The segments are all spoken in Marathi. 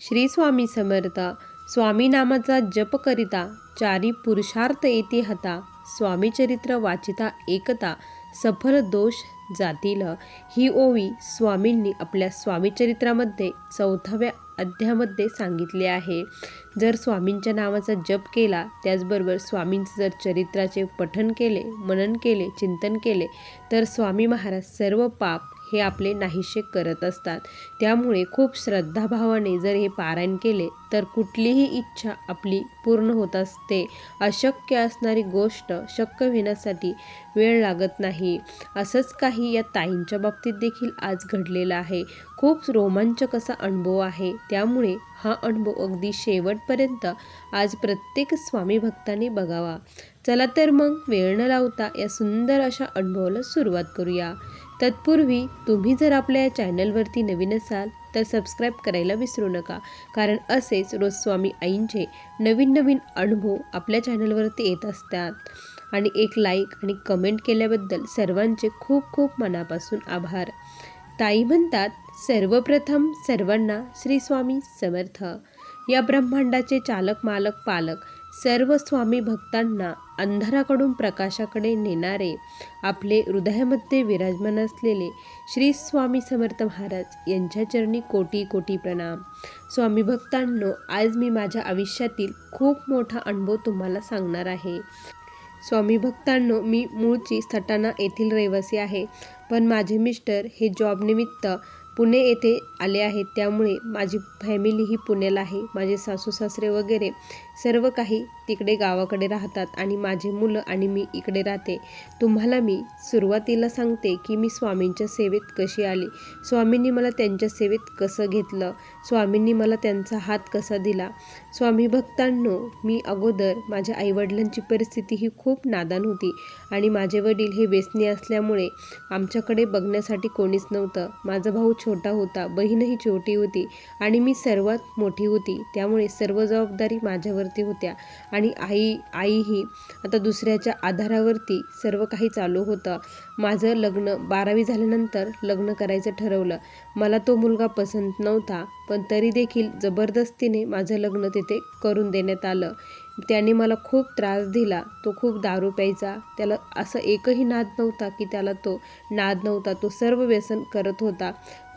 श्री स्वामी समर्थ स्वामी नामाचा जप करिता चारी पुरुषार्थ येते हता स्वामीचरित्र वाचिता एकता सफल दोष जातील. ही ओवी स्वामींनी आपल्या स्वामी चरित्रामध्ये चौथाव्या अध्यामध्ये सांगितले आहे. जर स्वामींच्या नावाचा जप केला त्याचबरोबर स्वामींचं जर चरित्राचे पठन केले मनन केले चिंतन केले तर स्वामी महाराज सर्व पाप हे आपले नाहीसे करत असतात. त्यामुळे खूप श्रद्धाभावाने जर हे पारायण केले तर कुठलीही इच्छा आपली पूर्ण होत असते. अशक्य असणारी गोष्ट शक्य होण्यासाठी वेळ लागत नाही. असंच काही या ताईंच्या बाबतीत देखील आज घडलेलं आहे. खूप रोमांचक असा अनुभव आहे. त्यामुळे हा अनुभव अगदी शेवटपर्यंत आज प्रत्येक स्वामी भक्ताने बघावा. चला तर मग वेळ न लावता या सुंदर अशा अनुभवाला सुरुवात करूया. तत्पूर्वी तुम्ही जर आपल्या या चॅनलवरती नवीन असाल तर सबस्क्राईब करायला विसरू नका. कारण असेच रोज स्वामी आईंचे नवीन नवीन अनुभव आपल्या चॅनलवरती येत असतात. आणि एक लाईक आणि कमेंट केल्याबद्दल सर्वांचे खूप खूप मनापासून आभार. ताई म्हणतात सर्वप्रथम सर्वांना श्री स्वामी समर्थ. या ब्रह्मांडाचे चालक मालक पालक सर्व स्वामी भक्तांना अंधाराकडून प्रकाशाकडे नेणारे आपले हृदयामध्ये विराजमान असलेले श्री स्वामी समर्थ महाराज यांच्या चरणी कोटी कोटी प्रणाम. स्वामी भक्तांनो आज मी माझ्या आयुष्यातील खूप मोठा अनुभव तुम्हाला सांगणार आहे. स्वामी भक्तांनो मी मूळची सटाणा येथील रहिवासी आहे. पण माझे मिस्टर हे जॉबनिमित्त पुणे येथे आले आहेत. त्यामुळे माझी फॅमिली ही पुण्याला आहे. माझे सासू सासरे वगैरे सर्व काही तिकडे गावाकडे राहतात आणि माझे मुलं आणि मी इकडे राहते. तुम्हाला मी सुरुवातीला सांगते की मी स्वामींच्या सेवेत कशी आली. स्वामींनी मला त्यांच्या सेवेत कसं घेतलं? स्वामींनी मला त्यांचा हात कसा दिला? स्वामी भक्तांनो मी अगोदर माझ्या आईवडिलांची परिस्थिती ही खूप नादान होती आणि माझे वडील हे व्यसनी असल्यामुळे आमच्याकडे बघण्यासाठी कोणीच नव्हतं. माझा भाऊ छोटा होता बहीणही छोटी होती आणि मी सर्वात मोठी होती. त्यामुळे सर्व जबाबदारी माझ्यावरती होत्या आणि आई आईही आता दुसऱ्याच्या आधारावरती सर्व काही चालू होतं. माझं लग्न बारावी झाल्यानंतर लग्न करायचं ठरवलं. मला तो मुलगा पसंत नव्हता पण तरी देखील जबरदस्तीने माझं लग्न तिथे करून देण्यात आलं. त्याने मला खूप त्रास दिला. तो खूप दारू प्यायचा. त्याला असं एकही नाद नव्हता की त्याला तो नाद नव्हता. तो सर्व व्यसन करत होता.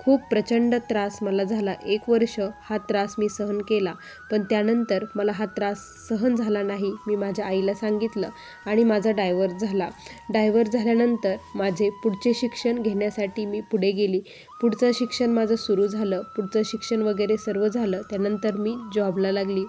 खूप प्रचंड त्रास मला झाला. एक वर्ष हा त्रास मी सहन केला पण त्यानंतर मला हा त्रास सहन झाला नाही मी माझ्या आईला सांगितलं आणि माझा डायव्हर्स झाला. डायव्हर्स झाल्यानंतर माझे पुढचे शिक्षण घेण्यासाठी मी पुढे गेली. पुढचं शिक्षण माझं सुरू झालं. पुढचं शिक्षण वगैरे सर्व झालं. त्यानंतर मी जॉबला लागली.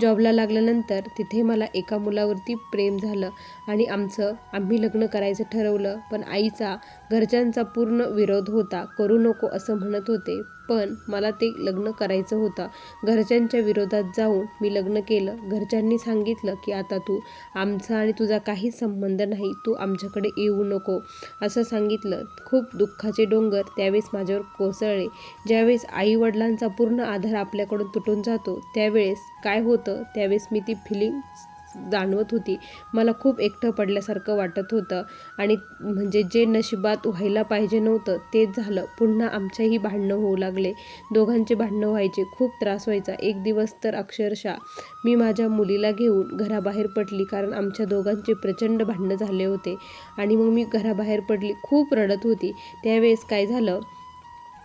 जॉबला लागल्यानंतर तिथे मला एका मुलावरती प्रेम झालं आणि आमचं आम्ही लग्न करायचं ठरवलं पण आईचा घरच्यांचा पूर्ण विरोध होता करू नको असं म्हणत होते. पण मला ते लग्न करायचं होतं. घरच्यांच्या विरोधात जाऊन मी लग्न केलं. घरच्यांनी सांगितलं की आता तू आमचा आणि तुझा काही संबंध नाही. तू आमच्याकडे येऊ नको. असं सांगितलं. खूप दुःखाचे डोंगर त्यावेळेस माझ्यावर कोसळले. ज्यावेळेस आईवडिलांचा पूर्ण आधार आपल्याकडून तुटून जातो त्यावेळेस काय होतं? त्यावेळेस मी ती फिलिंग जाणवत होती. मला खूप एकटं पडल्यासारखं वाटत होतं आणि म्हणजे जे नशिबात व्हायला पाहिजे नव्हतं तेच झालं. पुन्हा आमच्याही भांडणं होऊ लागले. दोघांचे भांडणं व्हायचे. खूप त्रास व्हायचा. एक दिवस तर अक्षरशः मी माझ्या मुलीला घेऊन घराबाहेर पडली कारण आमच्या दोघांचे प्रचंड भांडणं झाले होते. आणि मग मी घराबाहेर पडली. खूप रडत होती. त्यावेळेस काय झालं?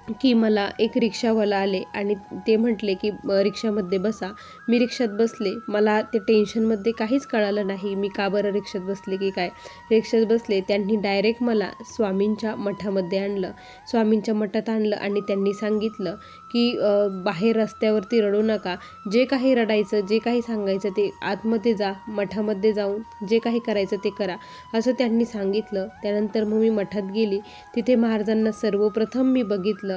की मला एक रिक्षावाला आले आणि ते म्हटले की रिक्षामध्ये बसा. मी रिक्षात बसले. मला ते टेन्शनमध्ये काहीच कळालं नाही मी का बरं रिक्षात बसले की काय. रिक्षात बसले त्यांनी डायरेक्ट मला स्वामींच्या मठामध्ये आणलं. स्वामींच्या मठात आणलं आणि त्यांनी सांगितलं की बाहेर रस्त्यावरती रडू नका. जे काही रडायचं जे काही सांगायचं ते आतमध्ये जा मठामध्ये जाऊन जे काही करायचं ते करा. असं त्यांनी सांगितलं. त्यानंतर मग मी मठात गेली. तिथे महाराजांना सर्वप्रथम मी बघितलं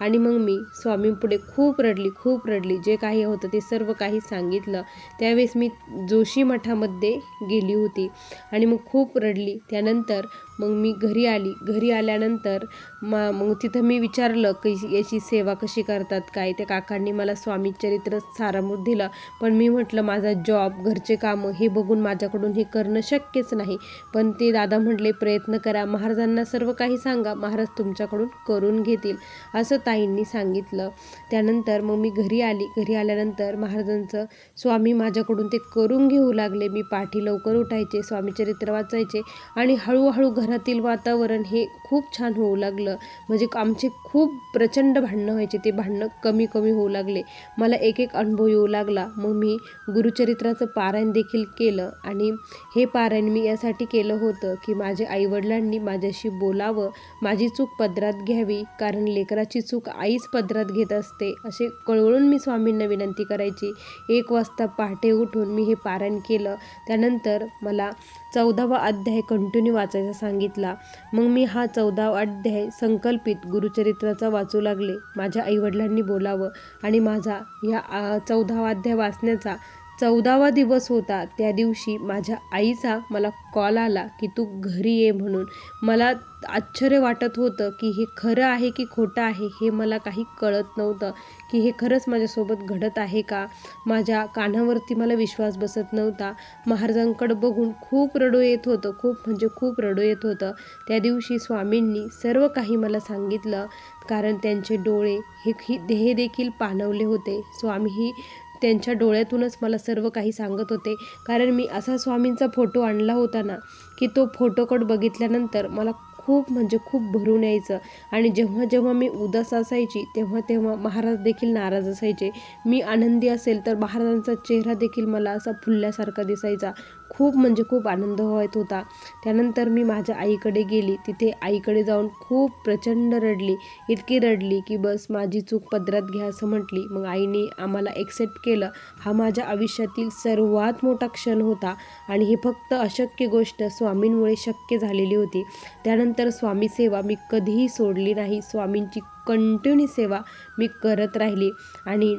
आणि मग मी स्वामींपुढे खूप रडली खूप रडली. जे काही होतं ते सर्व काही सांगितलं. त्यावेळेस मी जोशी मठामध्ये गेली होती आणि मग खूप रडली. त्यानंतर मग मी घरी आली. घरी आल्यानंतर मा मग तिथं मी विचारलं की याची सेवा कशी करतात काय? त्या काकांनी मला स्वामी चरित्र सारामूत दिलं. पण मी म्हटलं माझा जॉब घरचे कामं हे बघून माझ्याकडून हे करणं शक्यच नाही. पण ते दादा म्हटले प्रयत्न करा. महाराजांना सर्व काही सांगा. महाराज तुमच्याकडून करून घेतील. असं ताई आईंनी सांगितलं. त्यानंतर मग मी घरी आली. घरी आल्यानंतर महाराजांचं स्वामी माझ्याकडून ते करून घेऊ लागले. मी पाठी लवकर उठायचे स्वामी चरित्र वाचायचे आणि हळूहळू घरातील वातावरण हे खूप छान होऊ लागलं. म्हणजे आमचे खूप प्रचंड भांडणं व्हायचे. ते भांडणं कमी कमी होऊ लागले. मला एक एक अनुभव येऊ लागला. मग मी गुरुचरित्राचं पारायण देखील केलं आणि हे पारायण मी यासाठी केलं होतं की माझ्या आईवडिलांनी माझ्याशी बोलावं. माझी चूक पदरात घ्यावी. कारण लेकराची चूक आईच पदरात घेत असते असे कळवळून मी स्वामींना विनंती करायची. एक वाजता पहाटे उठून मी हे पारायण केलं. त्यानंतर मला चौदावा अध्याय कंटिन्यू वाचायचा सांगितला. मग मी हा चौदावा अध्याय संकल्पित गुरुचरित्राचा वाचू लागले. माझ्या आईवडिलांनी बोलावं आणि माझा ह्या चौदावा अध्याय वाचण्याचा चौदावा दिवस होता. त्या दिवशी माझ्या आईचा मला कॉल आला की तू घरी ये म्हणून. मला आश्चर्य वाटत होतं की हे खरं आहे की खोटं आहे हे मला काही कळत नव्हतं की हे खरंच माझ्यासोबत घडत आहे का? माझ्या कानावरती मला विश्वास बसत नव्हता. महाराजांकडं बघून खूप रडू येत होतं. खूप म्हणजे खूप रडू येत होतं. त्या दिवशी स्वामींनी सर्व काही मला सांगितलं. कारण त्यांचे डोळे हे हे देखील पाणवले होते. स्वामीही त्यांच्या डोळ्यातूनच मला सर्व काही सांगत होते. कारण मी असा स्वामींचा फोटो आणला होता ना की तो फोटोकडं बघितल्यानंतर मला खूप म्हणजे खूप भरून यायचं. आणि जेव्हा जेव्हा मी उदास असायची तेव्हा तेव्हा महाराज देखील नाराज असायचे. मी आनंदी असेल तर महाराजांचा चेहरा देखील मला असा फुलल्यासारखा दिसायचा. खूप म्हणजे खूप आनंद होत होता. त्यानंतर मी माझ्या आईकडे गेली. तिथे आईकडे जाऊन खूप प्रचंड रडली. इतकी रडली की बस माझी चूक पदरात घ्या असं म्हटली. मग आईने आम्हाला एक्सेप्ट केलं. हा माझ्या आयुष्यातील सर्वात मोठा क्षण होता आणि ही फक्त अशक्य गोष्ट स्वामींमुळे शक्य झालेली होती. त्यानंतर स्वामी सेवा मी कधीही सोडली नाही. स्वामींची कंटिन्यू सेवा मी करत राहिली. आणि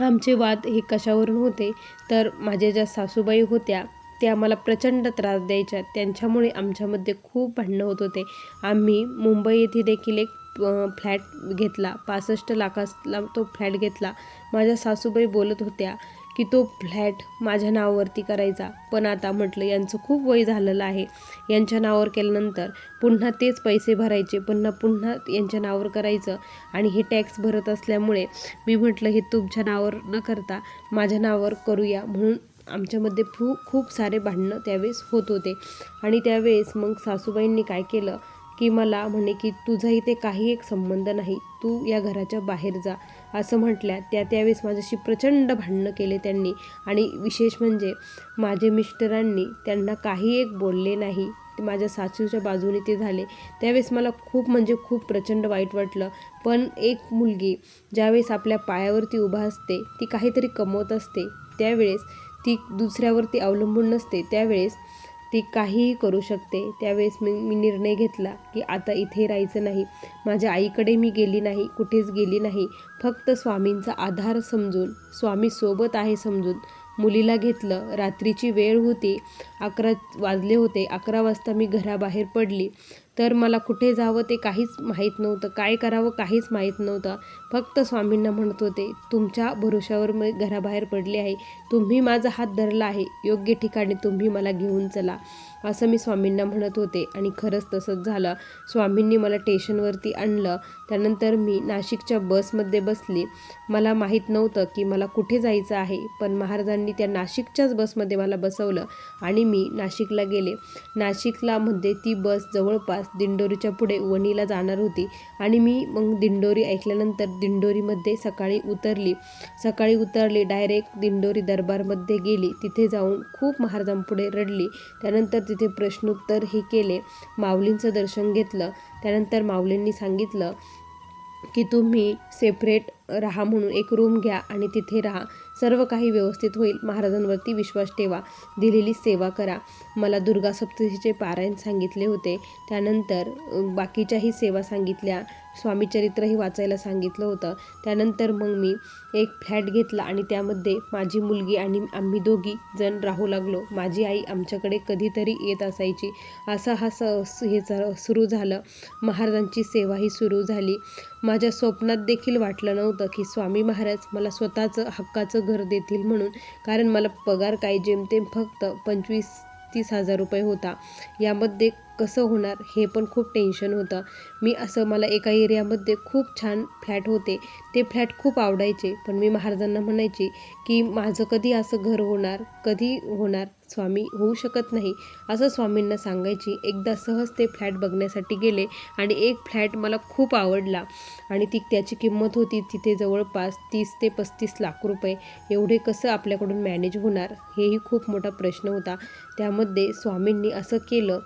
आमचे वाद हे कशावरून होते? तर माझ्या ज्या सासूबाई होत्या ते आम्हाला प्रचंड त्रास द्यायच्या. त्यांच्यामुळे आमच्यामध्ये खूप भांडणं होत होते. आम्ही मुंबई येथे देखील एक फ्लॅट घेतला. पासष्ट लाखाला तो फ्लॅट घेतला. माझ्या सासूबाई बोलत होत्या की तो फ्लॅट माझ्या नावावरती करायचा. पण आता म्हटलं यांचं खूप वय झालेलं आहे. यांच्या नावावर केल्यानंतर पुन्हा तेच पैसे भरायचे. पुन्हा पुन्हा यांच्या नावावर करायचं. आणि हे टॅक्स भरत असल्यामुळे मी म्हटलं हे तुमच्या नावावर न करता माझ्या नावावर करूया. म्हणून आमच्यामध्ये खूप खूप सारे भांडणं त्यावेळेस होत होते. आणि त्यावेळेस मग सासूबाईंनी काय केलं की मला म्हणे की तुझा इथे काही एक संबंध नाही. तू या घराच्या बाहेर जा. असं म्हटल्या. त्या त्यावेळेस माझ्याशी प्रचंड भांडणं केले त्यांनी. आणि विशेष म्हणजे माझे मिस्टरांनी त्यांना काही एक बोलले नाही. माझ्या सासूच्या बाजूने ते झाले. त्यावेळेस मला खूप म्हणजे खूप प्रचंड वाईट वाटलं. पण एक मुलगी ज्यावेळेस आपल्या पायावरती उभा असते ती काहीतरी कमवत असते त्यावेळेस ती दुसऱ्यावरती अवलंबून नसते. त्यावेळेस ती काहीही करू शकते. त्यावेळेस मी मी निर्णय घेतला की आता इथे राहायचं नाही. माझ्या आईकडे मी गेली नाही. कुठेच गेली नाही. फक्त स्वामींचा आधार समजून स्वामी सोबत आहे समजून मुलीला घेतलं. रात्रीची वेळ होती. अकरा वाजले होते. अकरा वाजता मी घराबाहेर पडली. तर मला कुठे जावं ते काहीच माहीत नव्हतं. काय करावं काहीच माहीत नव्हतं. फक्त स्वामींना म्हणत होते तुमच्या भरोशावर मी घराबाहेर पडले आहे. तुम्ही माझा हात धरला आहे. योग्य ठिकाणी तुम्ही मला घेऊन चला असं मी स्वामींना म्हणत होते. आणि खरंच तसंच झालं. स्वामींनी मला स्टेशनवरती आणलं. त्यानंतर मी नाशिकच्या बसमध्ये बसली. मला माहीत नव्हतं की मला कुठे जायचं आहे पण महाराजांनी त्या नाशिकच्याच बसमध्ये मला बसवलं आणि मी नाशिकला गेले. नाशिकला मध्ये ती बस जवळपास दिंडोरीच्या पुढे वणीला जाणार होती आणि मी मग दिंडोरी ऐकल्यानंतर दिंडोरीमध्ये सकाळी उतरली. सकाळी उतरली डायरेक्ट दिंडोरी दरबारमध्ये गेली. तिथे जाऊन खूप महाराजांपुढे रडली. त्यानंतर तिथे प्रश्नोत्तर हे केले. माऊलींचं दर्शन घेतलं. त्यानंतर माऊलींनी सांगितलं की तुम्ही सेपरेट राहा म्हणून. एक रूम घ्या आणि तिथे राहा. सर्व काही व्यवस्थित होईल. महाराजांवरती विश्वास ठेवा. दिलेली सेवा करा. मला दुर्गा सप्तशीचे पारायण सांगितले होते. त्यानंतर बाकीच्याही सेवा सांगितल्या. स्वामीचरित्रही वाचायला सांगितलं होतं. त्यानंतर मग मी एक फ्लॅट घेतला आणि त्यामध्ये माझी मुलगी आणि आम्ही दोघी जण राहू लागलो. माझी आई आमच्याकडे कधीतरी येत असायची. असा हा स हे सुरू झालं. महाराजांची सेवाही सुरू झाली. माझ्या स्वप्नात देखील वाटलं नव्हतं की स्वामी महाराज मला स्वतःचं हक्काचं घर देतील म्हणून. कारण मला पगार काय जेमतेम फक्त पंचवीस तीस हजार रुपये होता. यामध्ये कसं होणार हे पण खूप टेन्शन होतं. मी असं मला एका एरियामध्ये खूप छान फ्लॅट होते. ते फ्लॅट खूप आवडायचे. पण मी महाराजांना म्हणायची की माझं कधी असं घर होणार कधी होणार? स्वामी होऊ शकत नाही असं स्वामींना सांगायची. एकदा सहज ते फ्लॅट बघण्यासाठी गेले आणि एक फ्लॅट मला खूप आवडला आणि ती त्याची किंमत होती तिथे जवळपास तीस ते पस्तीस लाख रुपये. एवढे कसं आपल्याकडून मॅनेज होणार? हेही खूप मोठा प्रश्न होता. त्यामध्ये स्वामींनी असं केलं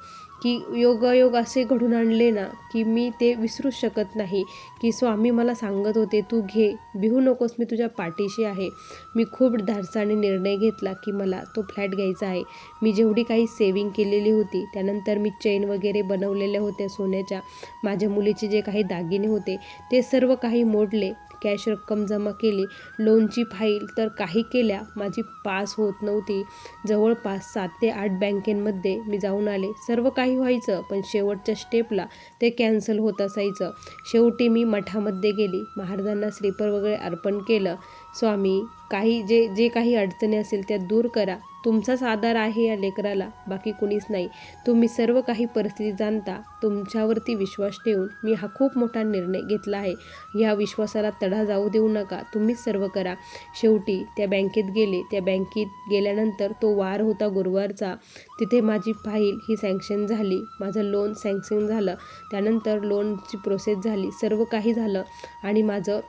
की योगायोग असे घडून आणले ना की मी ते विसरूच शकत नाही. की स्वामी मला सांगत होते तू घे भिहू नकोस मी तुझ्या पाठीशी आहे. मी खूप धाडसाने निर्णय घेतला की मला तो फ्लॅट घ्यायचा आहे. मी जेवढी काही सेविंग केलेली होती त्यानंतर मी चेन वगैरे बनवलेल्या होत्या सोन्याच्या. माझ्या मुलीचे जे काही दागिने होते ते सर्व काही मोडले. कॅश रक्कम जमा केली लोनची फाईल तर काही केल्या माझी पास होत नव्हती. जवळपास सात ते आठ बँकेंमध्ये मी जाऊन आले. सर्व काही व्हायचं पण शेवटच्या स्टेपला ते कॅन्सल होत असायचं. शेवटी मी मठामध्ये गेली. महाराजांना श्रीफळ वगैरे अर्पण केलं. स्वामी काही जे जे काही अडचणी असेल त्या दूर करा. तुमचाच आधार आहे या लेकराला बाकी कुणीच नाही. तुम्ही सर्व काही परिस्थिती जाणता तुमच्यावरती विश्वास ठेवून मी हा खूप मोठा निर्णय घेतला आहे. या विश्वासाला तडा जाऊ देऊ नका तुम्हीच सर्व करा. शेवटी त्या बँकेत गेले. त्या बँकेत गेल्यानंतर तो वार होता गुरुवारचा. तिथे माझी फाईल ही सँक्शन झाली. माझं लोन सँक्शन झालं. त्यानंतर लोनची प्रोसेस झाली. सर्व काही झालं. आणि माझं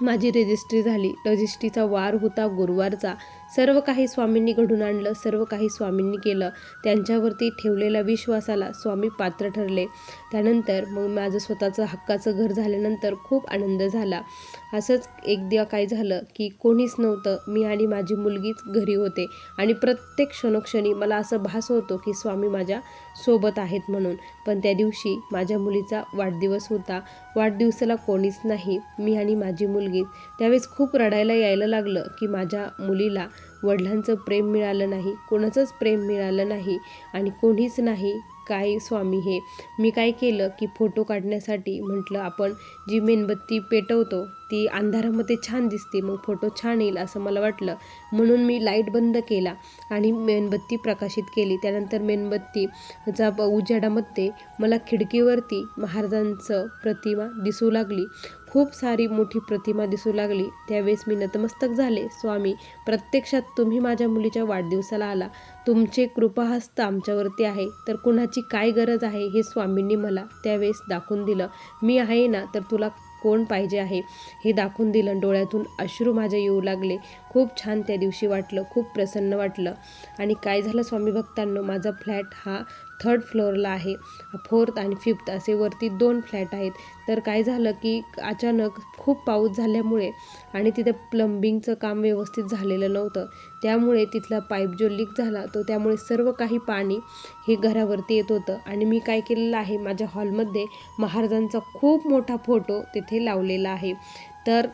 माझी रजिस्ट्री झाली. रजिस्ट्रीचा वार होता गुरुवारचा. सर्व काही स्वामींनी घडून आणलं सर्व काही स्वामींनी केलं. त्यांच्यावरती ठेवलेल्या विश्वासाला स्वामी पात्र ठरले. त्यानंतर मग माझं स्वतःचं हक्काचं घर झाल्यानंतर खूप आनंद झाला. असंच एक दिवस काय झालं की कोणीच नव्हतं. मी आणि माझी मुलगीच घरी होते. आणि प्रत्येक क्षणोक्षणी मला असं भास होतो की स्वामी माझ्या सोबत आहेत म्हणून. पण त्या दिवशी माझ्या मुलीचा वाढदिवस होता. वाढदिवसाला कोणीच नाही. मी आणि माझी मुलगी. त्यावेळेस खूप रडायला यायला लागलं की माझ्या मुलीला वडिलांचं प्रेम मिळालं नाही कोणाचंच प्रेम मिळालं नाही आणि कोणीच नाही काय स्वामी हे? मी काय केलं की फोटो काढण्यासाठी म्हटलं आपण जी मेणबत्ती पेटवतो ती अंधारामध्ये छान दिसते मग फोटो छान येईल असं मला वाटलं. म्हणून मी लाइट बंद केला आणि मेणबत्ती प्रकाशित केली. त्यानंतर मेणबत्तीचा ब- उजेडामध्ये मला खिडकीवरती महाराजांचं प्रतिमा दिसू लागली. खूप सारी मोठी प्रतिमा दिसू लागली. त्यावेळेस मी नतमस्तक झाले. स्वामी प्रत्यक्षात तुम्ही माझ्या मुलीच्या वाढदिवसाला आला. तुमचे कृपाहस्त आमच्यावरती आहे. तर कुणाची काय गरज आहे हे स्वामींनी मला त्यावेळेस दाखवून दिलं. मी आहे ना तर तुला कोण पाहिजे आहे हे दाखवून दिलं. डोळ्यातून अश्रू माझ्या येऊ लागले. खूप छान त्या दिवशी वाटलं. खूप प्रसन्न वाटलं. आणि काय झालं स्वामी भक्तांनो माझा फ्लॅट हा थर्ड फ्लोअरला आहे. फोर्थ आणि फिफ्थ असे वरती दोन फ्लॅट आहेत. तर काय झालं की अचानक खूप पाऊस झाल्यामुळे आणि तिथे प्लंबिंगचं काम व्यवस्थित झालेलं नव्हतं. त्यामुळे तिथला पाईप जो लीक झाला तो त्यामुळे सर्व काही पाणी हे घरावरती येत होतं. आणि मी काय केलेलं आहे माझ्या हॉलमध्ये महाराजांचा खूप मोठा फोटो तिथे लावलेला आहे. तर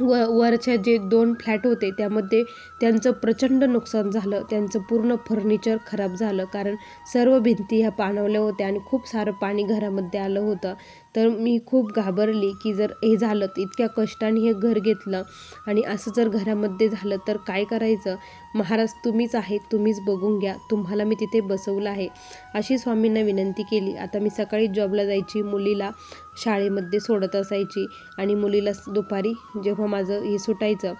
व वरच्या जे दोन फ्लॅट होते त्यामध्ये त्यांचं प्रचंड नुकसान झालं. त्यांचं पूर्ण फर्निचर खराब झालं. कारण सर्व भिंती ह्या पाणवल्या होत्या आणि खूप सारं पाणी घरामध्ये आलं होतं. तर मी खूप घाबरली की जर हे झालं तर इतक्या कष्टाने हे घर घेतलं आणि असं जर घरामध्ये झालं तर काय करायचं? महाराज तुम्हीच आहे तुम्हीच बघून घ्या. तुम्हाला मी तिथे बसवलं आहे. अशी स्वामींना विनंती केली. आता मी सकाळी जॉबला जायची मुलीला शाळेमध्ये सोडत असायची आणि मुलीला दुपारी जेव्हा माझं हे सुटायचं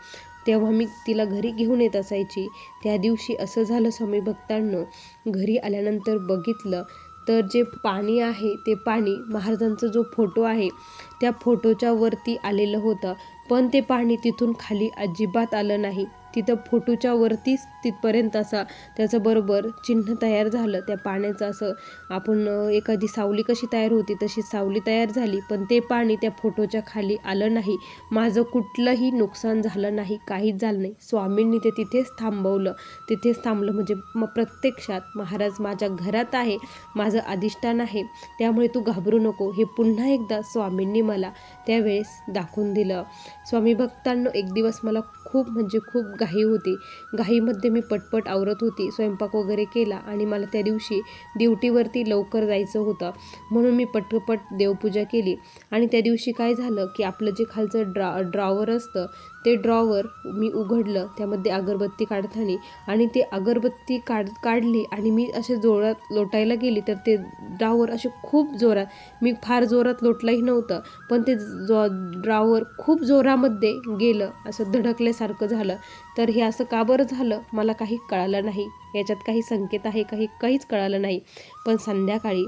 तेव्हा मी तिला घरी घेऊन येत असायची. त्या दिवशी असं झालं स्वामी भक्तांनो घरी आल्यानंतर बघितलं तर जे पाणी आहे ते पाणी महाराजांचा जो फोटो आहे त्या फोटोच्या वरती आलेलं होतं. पण ते पाणी तिथून खाली अजिबात आलं नाही. तिथं फोटोच्या वरतीच तिथपर्यंत असा त्याचं बरोबर चिन्ह तयार झालं. त्या पाण्याचं असं आपण एखादी सावली कशी तयार होती तशी सावली तयार झाली पण ते पाणी त्या फोटोच्या खाली आलं नाही. माझं कुठलंही नुकसान झालं नाही काहीच झालं नाही. स्वामींनी ते तिथेच थांबवलं. तिथेच थांबलं म्हणजे मग प्रत्यक्षात महाराज माझ्या घरात आहे माझं अधिष्ठान आहे. त्यामुळे तू घाबरू नको. हे पुन्हा एकदा स्वामींनी मला त्यावेळेस दाखवून दिलं. स्वामी भक्तांनो एक दिवस मला खूप म्हणजे खूप घाई होती. घाईमध्ये मी पटपट आवरत होती स्वयंपाक वगैरे केला आणि मला त्या दिवशी ड्युटीवरती लवकर जायचं होतं. म्हणून मी पटपट देवपूजा केली. आणि त्या दिवशी काय झालं की आपलं जे खालचं ड्रा ड्रॉवर असतं ते ड्रॉवर मी उघडलं त्यामध्ये अगरबत्ती काढताना आणि ते अगरबत्ती काढ काढली आणि मी असे जोरात लोटायला गेली तर ते ड्रॉवर असे खूप जोरात मी फार जोरात लोटलंही नव्हतं पण ते जो ड्रॉवर खूप जोरामध्ये गेलं असं धडकल्यास सारखं झालं. तर हे असं का बरं झालं? मला काही कळालं नाही. याच्यात काही संकेत आहे काही काहीच कळालं नाही. पण संध्याकाळी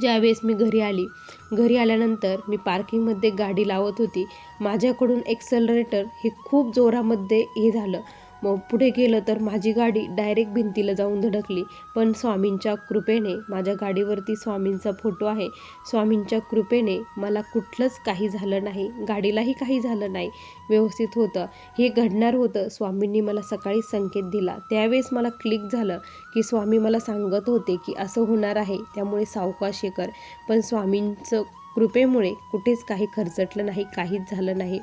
ज्यावेळेस मी घरी आली घरी आल्यानंतर मी पार्किंगमध्ये गाडी लावत होती. माझ्याकडून एक्सेलरेटर हे खूप जोरामध्ये हे झालं. मग पुढे गेलं तर माझी गाडी डायरेक्ट भिंतीला जाऊन धडकली. पण स्वामींच्या कृपेने माझ्या गाडीवरती स्वामींचा फोटो आहे. स्वामींच्या कृपेने मला कुठलंच काही झालं नाही. गाडीलाही काही झालं नाही. व्यवस्थित होतं. हे घडणार होतं. स्वामींनी मला सकाळी संकेत दिला. त्यावेळेस मला क्लिक झालं की स्वामी मला सांगत होते की असं होणार आहे. त्यामुळे सावकाश हे कर. पण स्वामींचं कृपेमुळे कुठेच काही खरचटलं नाही काहीच झालं नाही.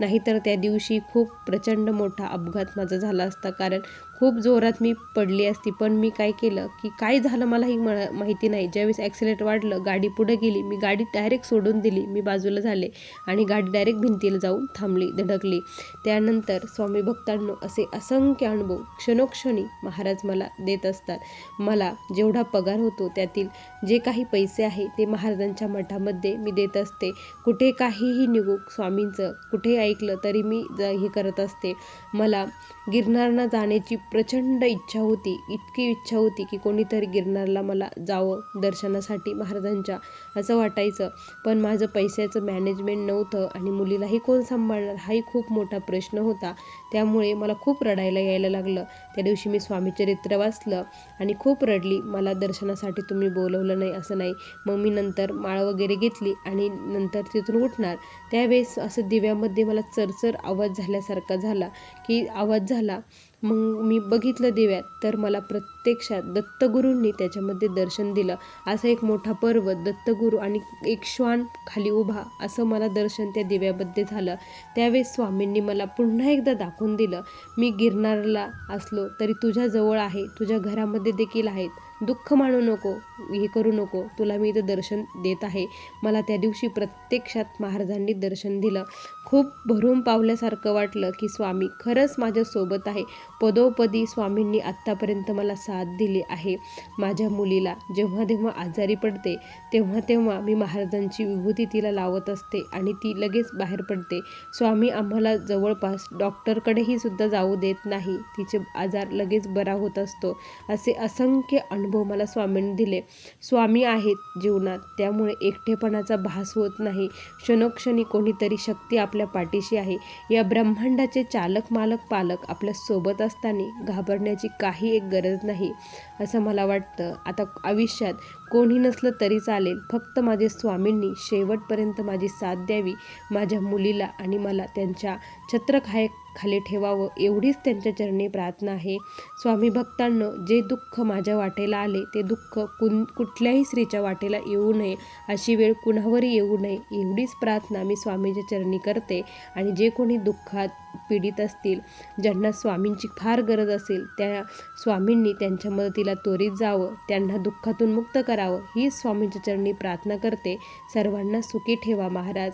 नाहीतर त्या दिवशी खूप प्रचंड मोठा अपघात माझा झाला असता. कारण खूप जोरात मी पडली असती पण मी काय केलं की काय झालं मलाही ही माहिती नाही. ज्यावेळेस ॲक्सिलेट वाढलं गाडी पुढे गेली मी गाडी डायरेक्ट सोडून दिली मी बाजूला झाले आणि गाडी डायरेक्ट भिंतीला जाऊन थांबली धडकली. त्यानंतर स्वामी भक्तांनो असे असंख्य अनुभव क्षणोक्षणी महाराज मला देत असतात. मला जेवढा पगार होतो त्यातील जे काही पैसे आहे ते महाराजांच्या मठामध्ये मी देत असते. कुठे काहीही निघू स्वामींचं कुठे ऐकलं तरी मी हे करत असते. मला गिरनारना जाण्याची प्रचंड इच्छा होती इतकी इच्छा होती की कोणीतरी गिरनारला मला जावं दर्शनासाठी महाराजांच्या असं वाटायचं. पण माझं पैशाचं मॅनेजमेंट नव्हतं आणि मुलीलाही कोण सांभाळणार हाही खूप मोठा प्रश्न होता. त्यामुळे मला खूप रडायला यायला लागलं. त्या दिवशी मी स्वामीचरित्र वाचलं आणि खूप रडली. मला दर्शनासाठी तुम्ही बोलवलं नाही असं नाही. मग मी नंतर माळ वगैरे घेतली आणि नंतर तिथून उठणार. त्यावेळेस असं दिव्यामध्ये मला चरचर आवाज झाल्यासारखा झाला की आवाज झाला मग मी बघितलं दिव्यात तर मला प्रत्यक्षात दत्तगुरूंनी त्याच्यामध्ये दर्शन दिलं. असा एक मोठा पर्वत दत्तगुरू आणि एक श्वान खाली उभा असं मला दर्शन त्या दिव्यामध्ये झालं. त्यावेळेस स्वामींनी मला पुन्हा एकदा दाखवून दिलं. मी गिरनारला असलो तरी तुझ्या जवळ आहे तुझ्या घरामध्ये देखील आहेत. दुःख मानू नको हे करू नको तुला मी इथं दर्शन देत आहे. मला त्या दिवशी प्रत्यक्षात महाराजांनी दर्शन दिलं. खूप भरून पावल्यासारखं वाटलं की स्वामी खरंच माझ्यासोबत आहे. पदोपदी स्वामींनी आत्तापर्यंत मला साथ दिली आहे. माझ्या मुलीला जेव्हा तेव्हा आजारी पडते तेव्हा तेव्हा मी महाराजांची विभूती तिला लावत असते आणि ती लगेच बाहेर पडते. स्वामी आम्हाला जवळपास डॉक्टरकडेही सुद्धा जाऊ देत नाही. तिचे आजार लगेच बरा होत असतो. असे असंख्य अनुभव मला स्वामींनी दिले. स्वामी आहेत जीवनात त्यामुळे एकटेपणाचा भास होत नाही. क्षणोक्षणी कोणीतरी शक्ती आपल्या पाठीशी आहे. या ब्रह्मांडाचे चालक मालक पालक आपल्यासोबत असताना घाबरण्याची काही एक गरज नाही असं मला वाटतं. आता आयुष्यात कोणी नसलं तरी चालेल. फक्त माझे स्वामींनी शेवटपर्यंत माझी साथ द्यावी माझ्या मुलीला आणि मला त्यांच्या छत्रखाय खाली ठेवावं एवढीच त्यांच्या चरणी प्रार्थना आहे. स्वामी भक्तांनो जे दुःख माझ्या वाटेला आले ते दुःख कुण कुठल्याही स्त्रीच्या वाटेला येऊ नये अशी वेळ कुणावरही येऊ नये एवढीच प्रार्थना मी स्वामीच्या चरणी करते. आणि जे कोणी दुःखात पीडित असतील ज्यांना स्वामींची फार गरज असेल त्या स्वामींनी त्यांच्या मदतीला त्वरित जावं त्यांना दुःखातून मुक्त करावं ही स्वामींच्या चरणी प्रार्थना करते. सर्वांना सुखी ठेवा महाराज.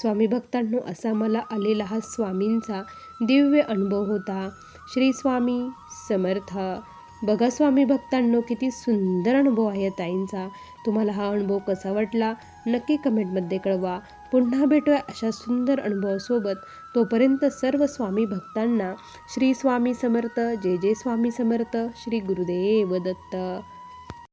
स्वामी भक्तांनो असा मला आलेला हा स्वामींचा दिव्य अनुभव होता. श्री स्वामी समर्थ. बघा स्वामी भक्तांनो किती सुंदर अनुभव आहे ताईंचा. तुम्हाला हा अनुभव कसा वाटला? नक्की कमेंटमध्ये कळवा. पुन्हा भेटूया अशा सुंदर अनुभवासोबत. तोपर्यंत सर्व स्वामी भक्तांना श्री स्वामी समर्थ जय जय स्वामी समर्थ श्री गुरुदेव दत्त.